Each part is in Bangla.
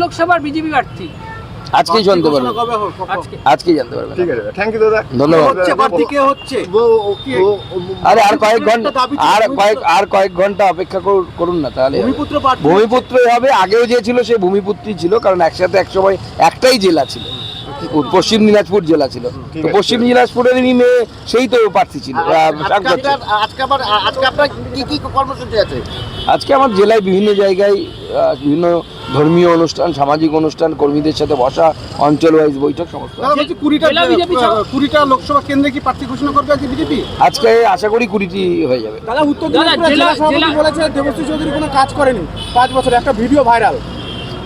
লোকসভার বিজেপি প্রার্থী। আজকেই জানতে পারবেন। আজকেই জানতে পারবেন। ঠিক আছে থ্যাংক ইউ দাদা। ধন্যবাদ। হচ্ছে প্রার্থী কে হচ্ছে? আরে আর কয়েক ঘণ্টা আর কয়েক আর কয়েক ঘণ্টা অপেক্ষা করুন- না তাহলে। ভূমিপুত্র ভূমিপুত্রই হবে। আগেও যে ছিল সে ভূমিপুত্রই ছিল কারণ একসাথে একসময় একটাই জেলা ছিল। পশ্চিম দিনাজপুর জেলা ছিল। তো। পশ্চিম দিনাজপুরেরই মেয়ে সেই তো প্রার্থী ছিল। আজকে আবার আজকে আপনার কি কি কর্মসূচি আছে? আজকে আমার জেলায় বিভিন্ন জায়গায় বিভিন্ন ধর্মীয় অনুষ্ঠান সামাজিক অনুষ্ঠান কর্মীদের সাথে বসা অঞ্চল ওয়াইজ বৈঠক সমস্ত কুড়িটা জেলা বিজেপি সভা- কুড়িটা লোকসভা কেন্দ্রে কি প্রার্থী ঘোষণা করবে আজকে বিজেপি? আজকে আশা করি কুড়িটি হয়ে যাবে। দাদা উত্তর বলেছে দেবশ্রী চৌধুরী কোনো কাজ করেনি। পাঁচ বছর একটা ভিডিও ভাইরাল।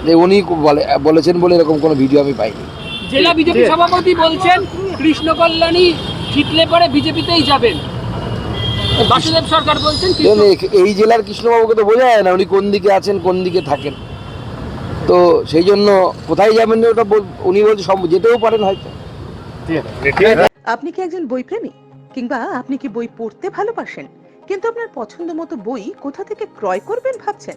যে উনি বলে বলেছেন বলে এরকম কোনো ভিডিও আমি পাইনি। জেলা বিজেপি সভাপতি বলছেন কৃষ্ণ কল্যাণী জিতলে পরে বিজেপিতেই যাবেন। বাসুদেব সরকার বলছেন এই জেলার কৃষ্ণবাবুকে তো বোঝা যায় না উনি কোন দিকে আছেন কোন দিকে থাকেন। তো সেই জন্য কোথায় যাবেন ওটা উনি বলছে সম- যেতেও পারেন হয়তো। আপনি কি একজন বইপ্রেমী? কিংবা আপনি কি বই পড়তে ভালোবাসেন? কিন্তু আপনার পছন্দ মতো বই কোথা থেকে ক্রয় করবেন ভাবছেন?